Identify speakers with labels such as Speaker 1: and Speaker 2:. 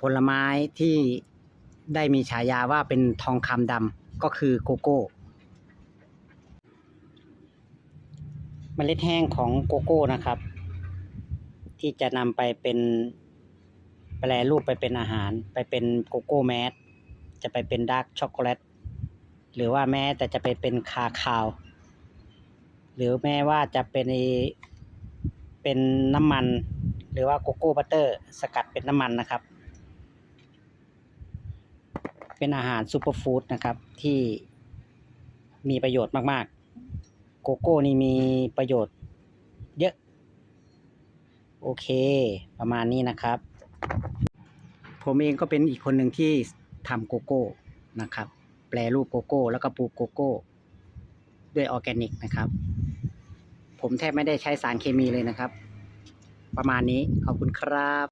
Speaker 1: ผลไม้ที่ได้มีฉายาว่าเป็นทองคำดำก็คือโกโก้เมล็ดแห้งของโกโก้นะครับ ที่จะนำไปเป็นแปรรูปไปเป็นอาหาร ไปเป็นโกโก้แมสจะไปเป็นดาร์กช็อกโกแลตหรือว่าแม้แต่จะไปเป็นคาคาว หรือแม้ว่าจะเป็นเป็นน้ำมัน หรือว่าโกโก้บัตเตอร์ สกัดเป็นน้ำมันนะครับ เป็นอาหารซูเปอร์ฟู้ดนะครับที่มีประโยชน์มาก ๆ โกโก้นี่มีประโยชน์เยอะ โอเค ประมาณนี้นะครับ ผมเองก็เป็นอีกคนหนึ่งที่ทำโกโก้นะครับ แปลรูปโกโก้ แล้วก็ปลูกโกโก้ ด้วยออร์แกนิกนะครับ ผมแทบไม่ได้ใช้สารเคมีเลยนะครับ ประมาณนี้ขอบคุณครับ